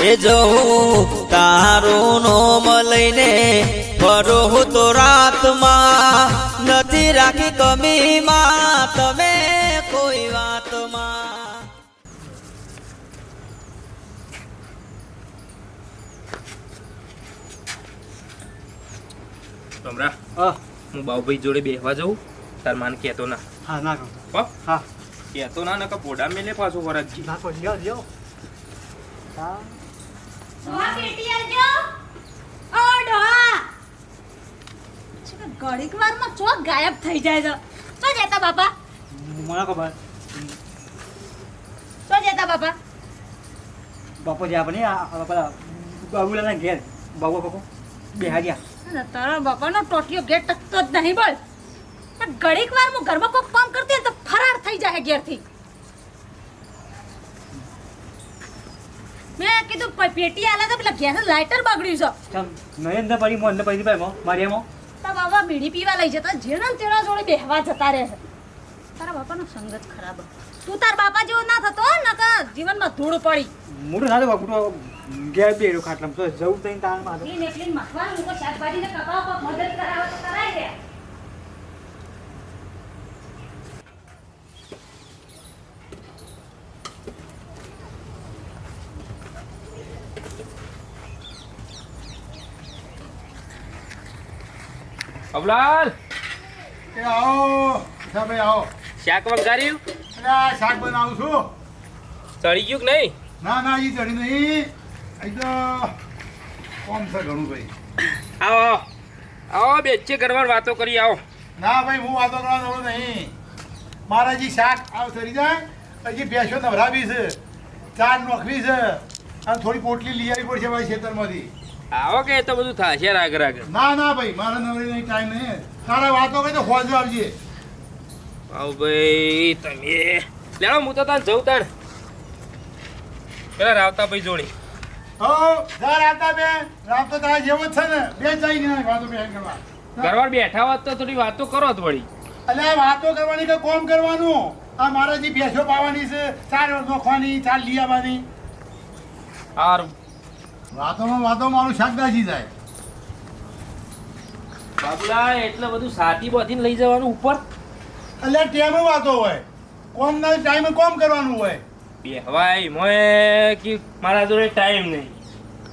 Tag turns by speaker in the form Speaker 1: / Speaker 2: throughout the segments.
Speaker 1: એ જવું તારું નોમ લઈને ફરો હું તો રાતમાં નથી રાખી કમીમાં તમે કોઈ વાતમાં.
Speaker 2: કમરા
Speaker 3: હા.
Speaker 2: બાઉભાઈ જોડે બેહવા જાઉં? તાર માન કહેતો ના.
Speaker 3: હા ના કહું.
Speaker 2: હો? કહેતો ના નકા પોડા મેલે પાછો વરજજી
Speaker 3: ના કહું લ્યો લ્યો. હા.
Speaker 4: ઘડીક વારમાં ચોક ગાયબ થઈ જાય તો તો જતા બાપા.
Speaker 3: મને ખબર.
Speaker 4: તો જતા બાપા.
Speaker 3: બાપો જ્યાં આપણે બાબુલાના ઘેર. બાબુ બાપો બેહા ગયા
Speaker 4: તારા બાપાનો ટોટિયો ગેટ ટકતો જ નહીં બોલ. ઘડીક વાર હું ઘરમાં કોઈક કામ કરતી તો ફરાર થઈ જાય ઘેરથી. મેં કીધું પેટી આલા તો પેલા ગેસ લાઇટર બગડ્યું છે.
Speaker 3: નહીં અંદર પડી મોં અંદર પડી ભાઈ મો મારી મો
Speaker 4: તારા બાબા બીડી પીવા લઈ જતા જેના તેના જોડે બેહવા જતા રહે છે. તારા બાપાનો સંગત ખરાબ તું તાર બાપા જેવો ના થતો નકર જીવનમાં ધૂળ પડી.
Speaker 3: મોટું ના તો ગેર બેડ્યો ખાટલામાં તો જવું તઈ તારમાં
Speaker 4: ઈ નેકલીન લોકો શાકભાજી ને કપાવ મદદ કરાવો તો કરાય દે
Speaker 2: અબલાલ
Speaker 5: એ આવો તમે આવો.
Speaker 2: શાક વંગાર્યું
Speaker 5: અરે શાક બનાવું છું.
Speaker 2: ચડી ગયું કે નહીં?
Speaker 5: ના ના એ ચડી નહીં. અહીં તો કોમ છે ઘણું ભાઈ.
Speaker 2: આવો આવો. બેચે ઘરમાં વાતો કરી આવો.
Speaker 5: ના ભાઈ હું વાતો કરવા નહીં. મારા જે શાક આવ સરી જાય હજી ભેંસો નવરાવી છે ચાર નોખવી છે અને થોડી પોટલી લઈ આવી પડશે ભાઈ ખેતરમાંથી.
Speaker 2: આવો કે તો બધું થશે રાગ રાગ
Speaker 5: ના ના ભાઈ મારા નવરી નહીં ટાઈમ નહીં. તારા વાતો કઈ તો ખોજો આવજે.
Speaker 2: આવ ભાઈ તમે લેણો હું તો તાન જઉં તાણ. પેલા રાવતા ભાઈ જોડી.
Speaker 5: હો જા રાવતા બે. રાવતા તારા જેવો જ છે ને. બે જઈ ગયા વાતો બે કરવા.
Speaker 2: ઘરવાર બેઠા વાત તો થોડી વાતો કરો જ વળી.
Speaker 5: અલે વાતો કરવાની કે કોમ કરવાનું. આ મારા જે ભેંસો પાવાની છે ચાર નોખવાની ચાર લઈ આવવાની
Speaker 2: સારું
Speaker 5: વાતોમાં વાતો મારું શાકભાજી જાય.
Speaker 2: બાબુલા એટલે બધું સાથી બધીને લઈ જવાનું ઉપર?
Speaker 5: એટલે ટેમ વાતો હોય. કોમ ના ટાઈમે કોમ કરવાનું હોય.
Speaker 2: બેહવાય મોય કે મારા જોડે ટાઈમ નહીં.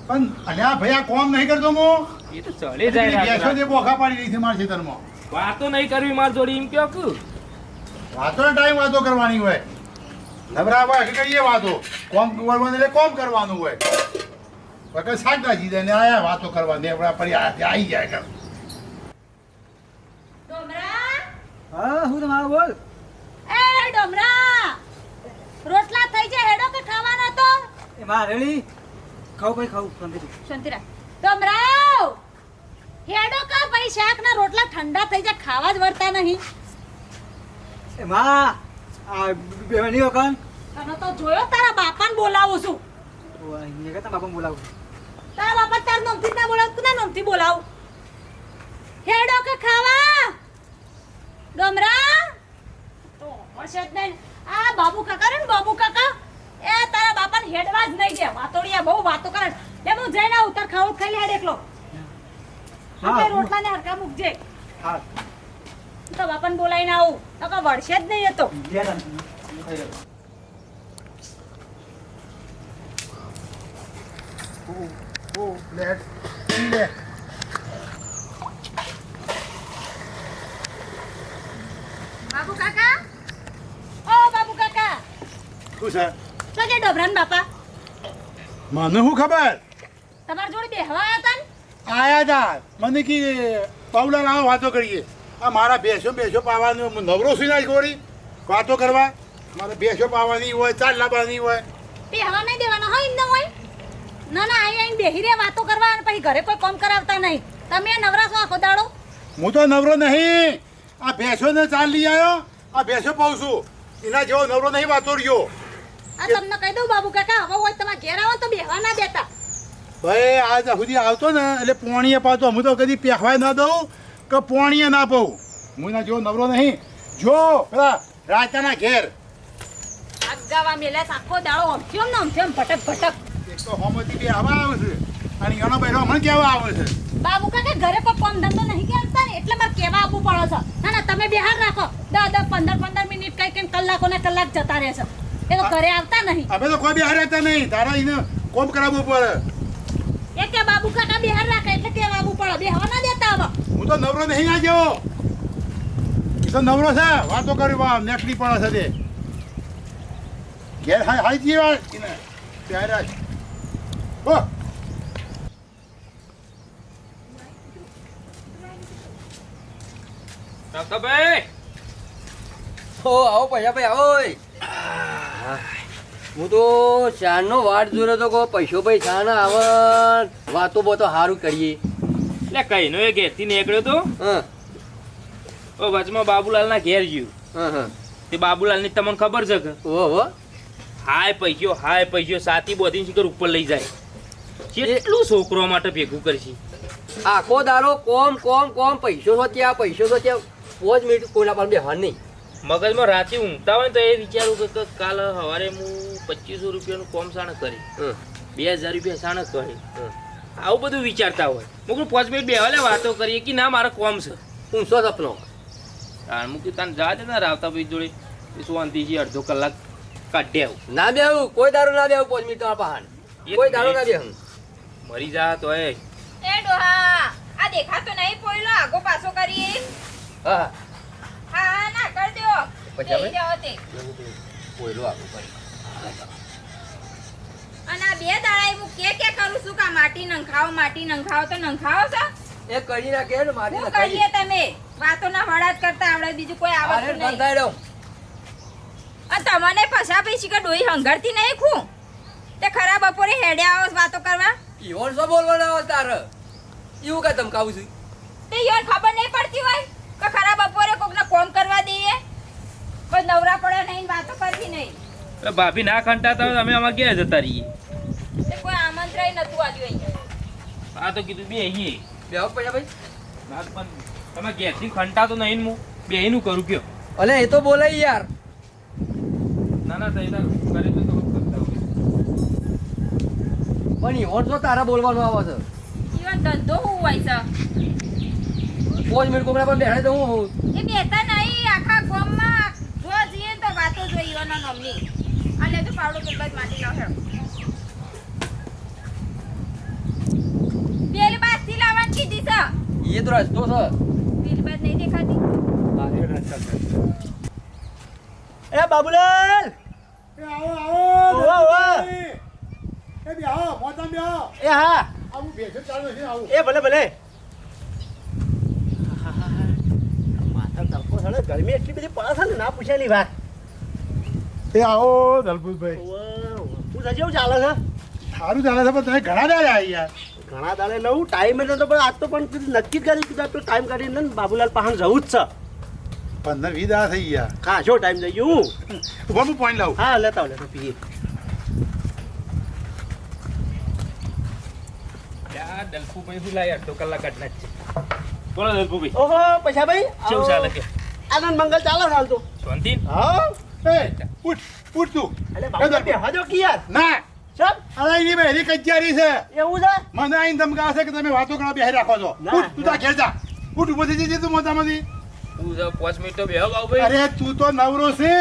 Speaker 5: પણ આ ભાઈ આ કોમ નહીં કરતો મો?
Speaker 2: એ તો ચડે જાય
Speaker 5: ભેંસો જે બોખા પાડી રહી છે મારા ખેતરમાં.
Speaker 2: વાતો નહીં કરવી માર જોડે એમ કયો કે?
Speaker 5: વાતો ટાઈમ વાતો કરવાની હોય. નબરા હોય કે વાતો? કોમ કરવાનું એટલે કોમ કરવાનું હોય. વખત શાકભાજી જાય ને આયા વાતો કરવા આપણા પડી આવી જાય કર
Speaker 4: ડોમરા?
Speaker 3: હા હું તમારો બોલ.
Speaker 4: એ ડોમરા! રોટલા થઈ જાય હેડો કે ખાવાના તો?
Speaker 3: એ માં રેડી. ખાવ ભાઈ ખાવ શાંતિ
Speaker 4: શાંતિરા ડોમરાવ! હેડો કા ભાઈ શાક ના રોટલા ઠંડા થઈ જાય ખાવા જ વળતા નહીં.
Speaker 3: એ માં આ બેવાની વખત.
Speaker 4: તને તો જોયો તારા બાપાને બોલાવું છું.
Speaker 3: અહીંયા તારા બાપા બોલાવું
Speaker 4: તારા બાપા તાર નોમથી ના બોલાવ કોના નોમથી બોલાવ. હેડો કે ખાવા? ગમરા? તો હશે જ નહીં. આ બાબુ કાકા રે ને બાબુ કાકા. એ તારા બાપાને હેડવા જ નહીં દે. વાતોડિયા બહુ વાતો કરે લે હું જઈને આવું તાર ખાવું જ ખાઈ લે હેડ એકલો. રોટલા ને હરકા મૂકજે.
Speaker 3: હા.
Speaker 4: તો બાપાને બોલાવીને આવું. તો વળશે જ નહીં એ તો.
Speaker 3: લે
Speaker 5: let's see that.
Speaker 4: બાબુ કાકા? ઓ બાબુ કાકા.
Speaker 5: શું છે?
Speaker 4: તો કે ડોબરાન બાપા.
Speaker 5: મને શું ખબર?
Speaker 4: તમાર જોડે બેહવા આવ્યા હતા ને?
Speaker 5: આયા તા. મને કે પાવલા ના વાતો કરીએ. આ મારા બેસો બેસો પાવાની હું નવરો સિલાઈ ગોરી. વાતો કરવા. મારે બેસો પાવાની હોય ચાલ લાવવાની હોય.
Speaker 4: બેહવા નહીં દેવાના હોય એમને હોય? ના ના અહીં આઈને બેહી રે વાતો કરવા અને પછી ઘરે કોઈ કામ કરાવતા નહીં. તમે નવરા છો આખો દાડો
Speaker 5: હું તો નવરો નહીં. આ ભેંસોને ચાલ લઈ આવ્યો આ ભેંસો પાઉં છું. એના જેવો નવરો નહીં વાતો રહ્યો.
Speaker 4: આ તમને કહી દઉં બાબુ કાકા હવે હોય તમારે ઘેર આવો તો બેહવા ના દેતા.
Speaker 5: ભાઈ આજ સુધી આવતો ને એટલે પોણીએ પાતો હું તો કદી પહેવાય ના દઉં કે પોણીએ ના પાઉં. હું એના જેવો નવરો નહીં. જો પેલા રાજાના ઘેર.
Speaker 4: અગાવા મેલ્યા આખો દાડો અમથ્યો ને અમથ્યો ભટક ભટક.
Speaker 5: એક તો હોમથી બે હવા આવે છે. અને એનો બહેરો હમણાં કેવા આવે છે.
Speaker 4: બાબુ કાકા ઘરે કોઈ કામ ધંધો નહીં કરતા ને? એટલે મારે કેવા આપવું પડે છે. ના ના તમે બિહાર રાખો. દસ દસ પંદર પંદર મિનિટ કઈ કઈ કલાકો ને કલાક જતા રહે છે. એ તો ઘરે આવતા નહીં.
Speaker 5: હવે તો કોઈ બી હારાતા નહીં. તારા એને કોમ કરાવવું પડે.
Speaker 4: એ કે બાબુ કાકા બિહાર રાખે એટલે કેવા આપવું પડે. બેહવા ના દેતા હવે
Speaker 5: હું તો નવરો નહીં આ જેવો. એ તો નવરો છે. વાતો કરી વા નેકડી પડે છે તે. ઘેર હાઈ હાઈ જી વાત ત્યારે
Speaker 2: રમતાભાઈ
Speaker 6: ઓ આવો પૈસા ભાઈ આવો હું તો ચારનો વાટ જોયો તો કહો પૈસો ભાઈ ચા ના આવે વાતો બોતો સારું કરીએ.
Speaker 2: એટલે કઈનો એ ઘેરથી નીકળ્યો તો. ઓ વચમાં બાબુલાલના ઘેર ગયું.
Speaker 6: તે બાબુલાલ
Speaker 2: તે બાબુલાલની તમને ખબર છે કે
Speaker 6: હો
Speaker 2: હાય પૈસ્યો હાય પૈસ્યો સાથી બોધી શિખર ઉપર લઈ જાય. કેટલું છોકરો માટે ભેગું કરશી?
Speaker 6: આખો દારો કોમ કોમ કોમ પૈસો છો ત્યાં પૈસો છો ત્યાં. પોચ મિનિટ કોઈના પાસે બેહાર નહીં.
Speaker 2: મગજમાં રાતે ઊંઘતા હોય તો એ વિચારું કે કાલ સવારે હું પચીસો રૂપિયાનું કોમ સાણ કરી. બે હજાર રૂપિયા સાણ કરી. આવું બધું વિચારતા હોય. મોકલું પાંચ મિનિટ બેવાલે વાતો કરીએ કે ના મારા કોમ છે.
Speaker 6: ઊંચો સપનો?
Speaker 2: તાણ મૂકી તને જવા દે ને રાવતા ભાઈ જોડે. શું શાંતિથી અડધો કલાક કાઢી આવું.
Speaker 6: ના બેહું કોઈ દારો ના બેહું પાંચ મિનિટ પહાડ કોઈ દારો ના બેહું.
Speaker 2: મરી જા તો એ.
Speaker 7: એ ડોહા આ દેખાતો નહીં પોઈલો આગો પાછો કરી
Speaker 6: હા. હા
Speaker 7: ના કર દ્યો
Speaker 6: પછી
Speaker 7: જાઓ તે.
Speaker 6: પોઈલો આગો કરી.
Speaker 7: અને આ બે દાડા હું કે કે કરું છું કે માટી નંખાવો માટી નંખાવ તો નંખાવ છો?
Speaker 6: એ કરી ના કે
Speaker 7: માટી
Speaker 6: નંખાવ
Speaker 7: કરીએ તમે? વાતો ના વડા કરતા આવડે બીજું કોઈ
Speaker 6: અરે
Speaker 7: નહીં.
Speaker 6: બંધાઈ રહ્યો
Speaker 7: અને તમને પછા પછી કે ડોઈ હંગરતી નહીં ખું? તે ખરા બપોરે હેડ્યા આવો વાતો કરવા?
Speaker 6: ઈવોન શું બોલવાના આવે તારે. એવું કઈ ધમકાવું છું?
Speaker 7: તે યાર ખબર નહીં પડતી હોય કે ખરા બપોરે કોકને કોમ કરવા દઈએ? કોઈ નવરા પડે નહીં વાતો કરતી નહીં.
Speaker 2: એ ભાભી ના ખંટાતા હોય તો અમે આમાં ઘેર જતા રહીએ?
Speaker 7: તે કોઈ આમંત્રણ નતું આવ્યું અહીંયા.
Speaker 2: આ તો કીધું બે અહીં.
Speaker 6: બે પડ્યા ભાઈ.
Speaker 2: ના પણ તમે ઘેરથી ખંટાતો નહીં હું. બે નું કરું કયો.
Speaker 6: અલે એ તો બોલાય યાર.
Speaker 2: ના ના તઈ તાર કરે તો તો કરતા હોય
Speaker 6: પણ ઈવોન તો તારા બોલવાનું આવે છે.
Speaker 7: જીવન ધંધો હું હોય છે.
Speaker 6: પોજ મિનિટ કોકના પર બેહાડે તો હું હોઉં.
Speaker 7: એ બેતા નહીં આખા ગામમાં જો જઈએ તો વાતો જોઈએ ઈવાના નામની અને તો પાવડો જ માટી નો બાજથી લાવવાની કીધી છે.
Speaker 6: એ તો રસ્તો છે.
Speaker 7: બાજ નહીં દેખાતી.
Speaker 3: એ બાબુલાલ!
Speaker 5: એ આવો આવો.
Speaker 3: એ હા.
Speaker 5: આવું બેસો ચાલુ છે આવું.
Speaker 3: એ ભલે ભલે. માથા તડકો સળે ગરમી એટલી બધી પડે છે ને ના પૂછ્યાની વાત.
Speaker 5: એ આવો દલપુતભાઈ.
Speaker 3: ઓવા. શું છે ચાલે છે?
Speaker 5: સારું ચાલે છે પણ તમે ઘણા દાડે આવી યાર.
Speaker 3: ઘણા દાડે નવું ટાઈમ એટલે તો પણ આજ તો પણ નક્કી જ કરી દીધા આપણે ટાઈમ કાઢીને ને બાબુલાલ પાસે જવું જ છે.
Speaker 5: પંદર વીસ દાડા થઈ ગયા.
Speaker 3: ખાસો ટાઈમ થઈ ગયો? હું
Speaker 5: હું પોઈન્ટ લાવું.
Speaker 3: હા લેતા લેતા પીએ.
Speaker 2: શું લાય અડધો કલાક જ છે બોલો દલપુભાઈ
Speaker 3: ઓહો પૈસા ભાઈ
Speaker 2: કેવું ચાલે કે?
Speaker 3: આનંદ મંગલ ચાલે હાલ તો.
Speaker 2: શાંતિ
Speaker 3: હા.
Speaker 5: એ ઉઠ ઉઠ તું.
Speaker 3: યાર.
Speaker 5: ના.
Speaker 3: સબ
Speaker 5: અરે કચિયારી છે.
Speaker 3: એવું છે?
Speaker 5: મને આઈને ધમકાવે છે કે તમે વાતો કરવા બેહી રાખો છો.
Speaker 3: ના,
Speaker 5: ઉઠ તું તાર ઘેર જા. ઉઠ ઊભો થઈ જજે તું મોટામાંથી
Speaker 2: તું જો મિનિટ તો બેહો
Speaker 5: અરે તું તો નવરો છે.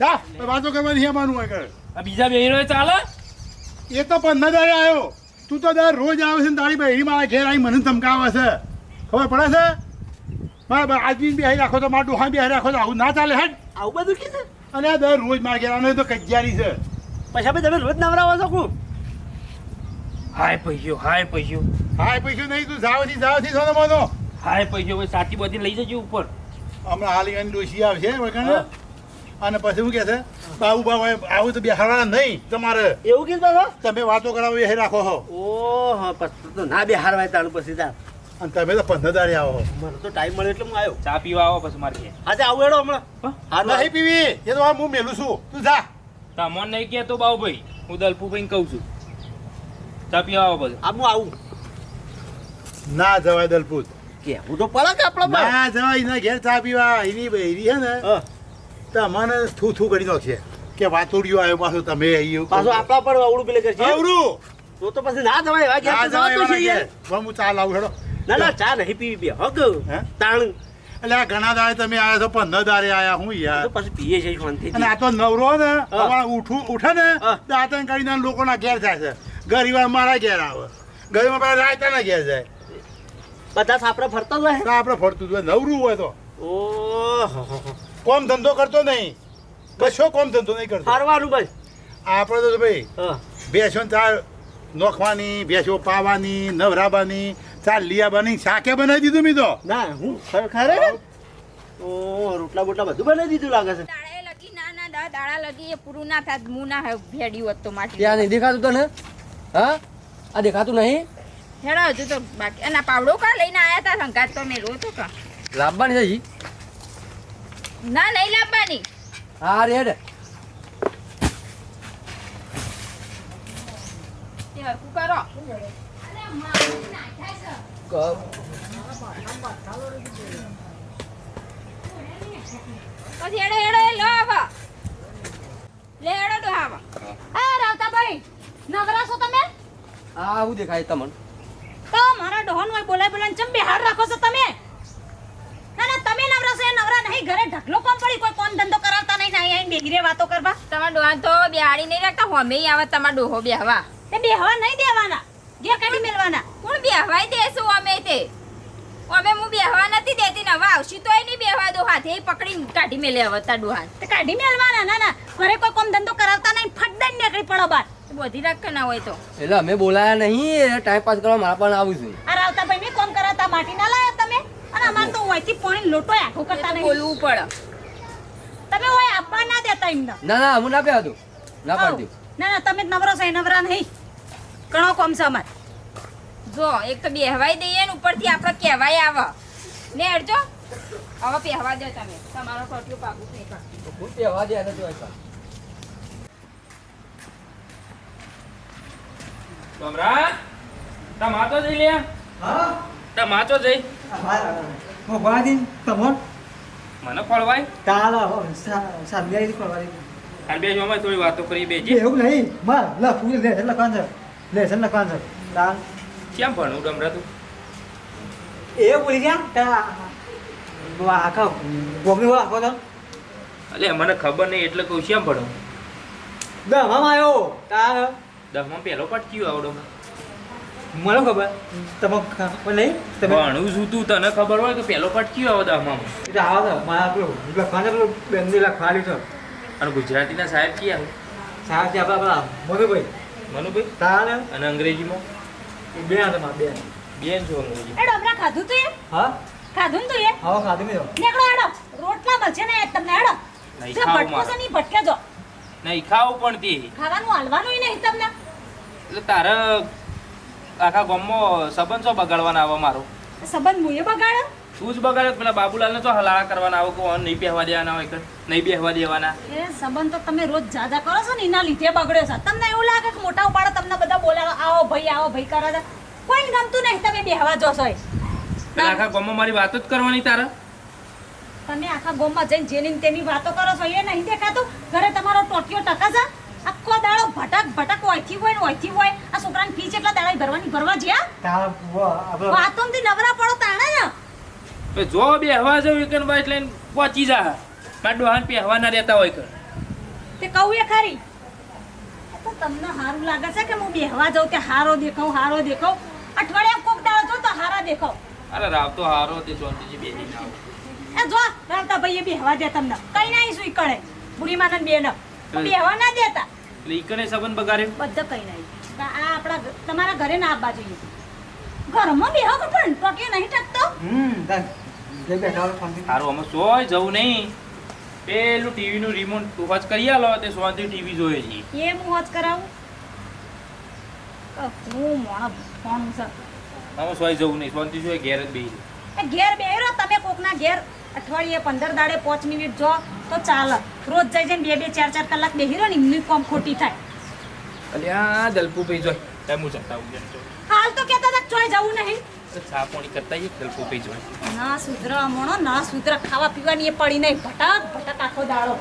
Speaker 5: જા વાતો કરવાની હોય કરે
Speaker 2: આ બીજા બેહીનો ચાલે?
Speaker 5: એ તો પંદર આવ્યો તું તો દર રોજ આવે છે ને તારી બહેરી મારા ઘેર આવી મને ધમકાવે છે. ખબર પડે છે? મારા આજમી બિહારી રાખો તો મારા ડોહા બિહારી રાખો તો આવું ના ચાલે હેડ.
Speaker 3: આવું બધું કે છે?
Speaker 5: અને આ દર રોજ મારા ઘેર આવે તો કજિયારી છે.
Speaker 3: પૈસા ભાઈ તમે રોજ નવરાવો છો કું
Speaker 2: હાય પૈસ્યો હાય પૈસ્યો
Speaker 5: હાય પૈસો નહીં તું જાવથી જાવથી સોનો મોનો.
Speaker 2: હાય પૈસ્યો ભાઈ સાથી બધી લઈ જજો ઉપર.
Speaker 5: હમણાં હાલ એની ડોશી આવશે વગર અને પછી શું કહે છે બાબુ બાબુ આવું તો બેહાડવાના નહીં તમારે.
Speaker 3: એવું કે બાબા
Speaker 5: તમે વાતો કરાવો એ રાખો હો.
Speaker 3: ઓહો પછી તો ના બે હારવાય તારું પછી તાર.
Speaker 5: અને તમે તો પંદર દાડે આવો હો.
Speaker 3: મને તો ટાઈમ મળે એટલે હું આવ્યો.
Speaker 2: ચા પીવા આવો પછી મારે
Speaker 3: આજે આવું એડો હમણાં.
Speaker 2: હા?
Speaker 3: હા
Speaker 5: નહીં પીવી એ તો હું મેલું છું. તું જા.
Speaker 2: તમોન નહીં કહેતો બાબુભાઈ હું દલપુભાઈ કહું છું. ચા પીવા આવો પછી.
Speaker 3: આ હું આવું.
Speaker 5: ના જવાય દલપુત.
Speaker 3: કે હું તો પડે કે આપણા
Speaker 5: ના જવાય એના ઘેર ચા પીવા એની બહેરી છે ને.
Speaker 3: હા.
Speaker 5: તો મને થૂ થૂ કરી નાખશે. કે વાતુડિયો આવ્યો પાછો તમે આવ્યો
Speaker 8: પાછો આપણા પર અવળું પેલે કરશે
Speaker 5: અવળું
Speaker 8: તો તો પછી ના જવાય આ
Speaker 5: ના
Speaker 8: ઘેર તો જવાતું છે યાર.
Speaker 5: હું ચા લાવું હેડો.
Speaker 8: ના ના ચા નહીં પીવી બે હક તાણ.
Speaker 5: એટલે આ ઘણા દાડે તમે આયા છો પંદર દાડે આયા હું યાર.
Speaker 8: પછી પીએ છે શાંતિથી.
Speaker 5: અને આ તો નવરો ને તમારે ઉઠું ઉઠે ને. તો આતંક કરીને લોકોના ઘેર થાય છે. ગરીબ મારા ઘેર આવે. ગરીબ પેલા રાયતાના ઘેર જાય.
Speaker 8: બધા સાપડા ફરતા જ રહે
Speaker 5: આપણે ફરતું જ હોય નવરું હોય તો.
Speaker 8: ઓહો
Speaker 5: કોમ ધંધો કરતો નહીં. કશો કોમ ધંધો નહીં કરતો.
Speaker 8: ફરવાનું બસ.
Speaker 5: આપણે તો ભાઈ
Speaker 8: હા.
Speaker 5: ભેંસો ચાર નોખવાની ભેંસો પાવાની નવરાવાની ચાર લીયાબાની શાકે બનાવી દીધું મી તો.
Speaker 8: ના હું ખરેખર ઓ રોટલા બોટલા બધું બનાવી દીધું લાગે છે.
Speaker 7: દાડે લગી ના ના દા દાડા લગી એ પૂરું ના થાય મું ના હે ભેડી હોત તો માટી.
Speaker 6: ત્યાં નહીં દેખાતું તને? હા? આ દેખાતું નહીં?
Speaker 7: હેડો હજુ તો બાકી અને પાવડો કા લઈને આયા તા સંગાત તો મેલો તો કા.
Speaker 6: લાવવાની છે જી
Speaker 7: ના નહીં લાવવાની.
Speaker 6: હા રેડ.
Speaker 7: તે કરો? પછી હેડો હેડો એ લો આવા. લે હેડો ડો આવા.
Speaker 4: આ રાવતાભાઈ નવરા છો તમે?
Speaker 6: આ આવું દેખાય તમને.
Speaker 4: તો મારા ડોહન હોય બોલાય બોલાય ચમ બેહાર રાખો છો તમે? નવરા છો એ નવરા નહીં ઘરે ઢગલો કોમ પડી કોઈ કોમ ધંધો કરાવતા નહીં ના આઈને બેહીરે વાતો કરવા.
Speaker 7: તમારા ડોહા તો બેહાડી નહીં રાખતા હોમે આવે તમારા ડોહો બેહવા.
Speaker 4: તે બેહવા નહીં દેવાના જે કાઢી મેળવાના.
Speaker 7: કોણ બેહવાય દેશું અમે તે? અમે હું બેહવા નથી દેતી ને હવે આવશી તોય નહીં બેહવા દો હાથે પકડીને કાઢી મેલે હવે તા ડોહા
Speaker 4: તે કાઢી મેળવાના ના ના ઘરે કોઈ કોમ ધંધો કરાવતા નહીં ફટદન નીકળી પડો બાર.
Speaker 7: બધી રાખ ના હોય તો.
Speaker 6: એટલે અમે બોલાયા નહીં ટાઈમ પાસ કરવા મારા પણ આવું છું.
Speaker 4: આ રાવતાભાઈ મેં કોમ કરાવતા માટી ના લાયા તમે અને અમાર તો ઓયથી પાણી લોટો આખો કરતા નહીં.
Speaker 7: બોલવું પડે.
Speaker 4: તમે ઓય આપવા ના દેતા એમને
Speaker 6: ના ના હું ના પ્યા દઉં ના પાડતી
Speaker 4: ના ના તમે નવરો છો નવરા નહીં. ઘણો કોમ છે અમાર.
Speaker 7: જો એક તો બેહવાય દઈએ ને ઉપરથી આપણે કહેવાય આવે. ને અડજો. હવે પહેવા દે તમે. તમારો ટોટિયો પાકું નહીં.
Speaker 6: હું પહેવા દે એને જોઈ.
Speaker 2: કમરા ટમાટો જઈ લે. ટમાટો જઈ. મને ફળવાય હાલ બે જો થોડી વાતો કરી બેજી
Speaker 3: એવું નહીં માં લખવું લેસન લખવાનું છે લેસન લખવાનું છે. તાન
Speaker 2: કેમ ભણું ડમરા તું
Speaker 3: એ બોલી ગયા તા આખા ગોમી હો આખો તો
Speaker 2: મને ખબર નહીં એટલે કહું કેમ ભણું
Speaker 3: દવામાં આવ્યો તાર.
Speaker 2: દસમાં પહેલો પાઠ કયો આવડો?
Speaker 3: મને ખબર? તમે ખબર નહીં તમે
Speaker 2: ભણું છું તું તને ખબર હોય કે પહેલો પાઠ કયો આવે દસમાં
Speaker 3: એટલે આવો તો મારા પેલું લખવાનું પેલું બેનની લખવાનું છે
Speaker 2: અને ગુજરાતીના સાહેબ કયા
Speaker 3: સાહેબ છે આપણા પેલા મધુભાઈ
Speaker 2: મનુભાઈ?
Speaker 3: તાર
Speaker 2: અને અંગ્રેજીમાં?
Speaker 3: બે હતા મારા બે
Speaker 2: બેન છો અંગ્રેજી.
Speaker 4: એડો હમણાં ખાધું તું એ?
Speaker 3: હા?
Speaker 4: ખાધું ને તું એ?
Speaker 3: હા ખાધું મેં
Speaker 4: નીકળો એડો રોટલા મળશે ને તમને એડો
Speaker 2: નહીં ખાવું મારે.
Speaker 4: નહીં ભટકે જો.
Speaker 2: નહીં ખાવું પણ તે.
Speaker 4: ખાવાનું હાલવાનું નહીં તમને.
Speaker 2: એટલે તારે આખા ગામમાં સંબંધ છો બગાડવાના આવે મારો?
Speaker 4: સંબંધ મુએ બગાડ્યો
Speaker 2: તું જ બગાડ્યો પેલા બાબુલાલને તો હલાળા કરવાના આવે કે નહીં બેહવા દેવાના હોય કે નહીં બેહવા દેવાના.
Speaker 4: એ સંબંધ તો તમે રોજ જાજા કરો છો ને એના લીધે બગડ્યો છે. તમને એવું લાગે કે મોટા ઉપાડો તમને બધા બોલાવો આવો ભાઈ આવો ભાઈ કરો છે. કોઈ ગમતું નહીં તમે બેહવા જોશો એ.
Speaker 2: પેલા આખા ગામમાં મારી વાત જ કરવાની તારે?
Speaker 4: તમે આખા ગામમાં જઈને જેની તેની વાતો કરો છો એ નહીં દેખાતું? ઘરે તમારો ટોટિયો ટકા છે આખો દાડો ભટક ભટક ઓયથી હોય ને ઓયથી હોય. આ છોકરાની ફી કેટલા દાડા ભરવાની ભરવા જ્યા? વાતોમાંથી નવરા પડો તાણે ને.
Speaker 2: હવે જો બેહવા જો વિકન બાઈક લઈને પહોંચી જા. કાડો હાન પી હવા ના રહેતા હોય કે
Speaker 4: તે કહું એ ખરી. તો તમને સારું લાગે છે કે હું બેહવા જાઉં કે હારો દેખાવ હારો દેખાવ અઠવાડિયા કોક દાડો જો તો હારા દેખાવ
Speaker 2: અરે રાવ તો હારો તે શાંતિથી બેસી જાવ
Speaker 4: એ જો રામતા ભાઈએ બેહવા દે તમને. કઈ ના સુઈ કળે. બુરી માનન બેન બેહવા ના દેતા.
Speaker 2: એટલે ઈકને સંબંધ બગાડ્યો?
Speaker 4: બધા કઈ ના આ આપણા તમારા ઘરે ના આવવા જોઈએ. ઘરમાં બેહો કે પણ ટોટિયો નહીં ટકતો?
Speaker 3: હમ જે બેઠા હોય શાંતિ
Speaker 2: સારું અમે સોય જવું નહીં. પેલું ટીવીનું રિમોટ ટુફાજ કરી આલો તે શાંતિ ટીવી જોઈએ છે.
Speaker 4: એ હું હોજ કરાવું? હું મોણો ફોન સર
Speaker 2: અમે સોય જવું નહીં શાંતિ જોઈએ ઘેર જ બેહી
Speaker 4: એ ઘેર બેહરો તમે કોકના ઘેર અઠવાડિયે પંદર દાડે પાંચ મિનિટ જો. તો ચાલે. રોજ જઈ જઈને બે બે ચાર ચાર કલાક બેહી રહ્યો ને એમની કોમ ખોટી થાય.
Speaker 2: અલ્યા દલપુ ભાઈ જોઈ. તેમ જતા હું
Speaker 4: હાલ તો કહેતા હતા ચોય જવું નહીં.
Speaker 2: ચા પાણી કરતા એક દલપુ ભાઈ જોઈ?
Speaker 4: ના સુધરા મોણો ના સુધરા. ખાવા પીવાની એ પડી નહીં. ભટક ભટક આખો દાડો.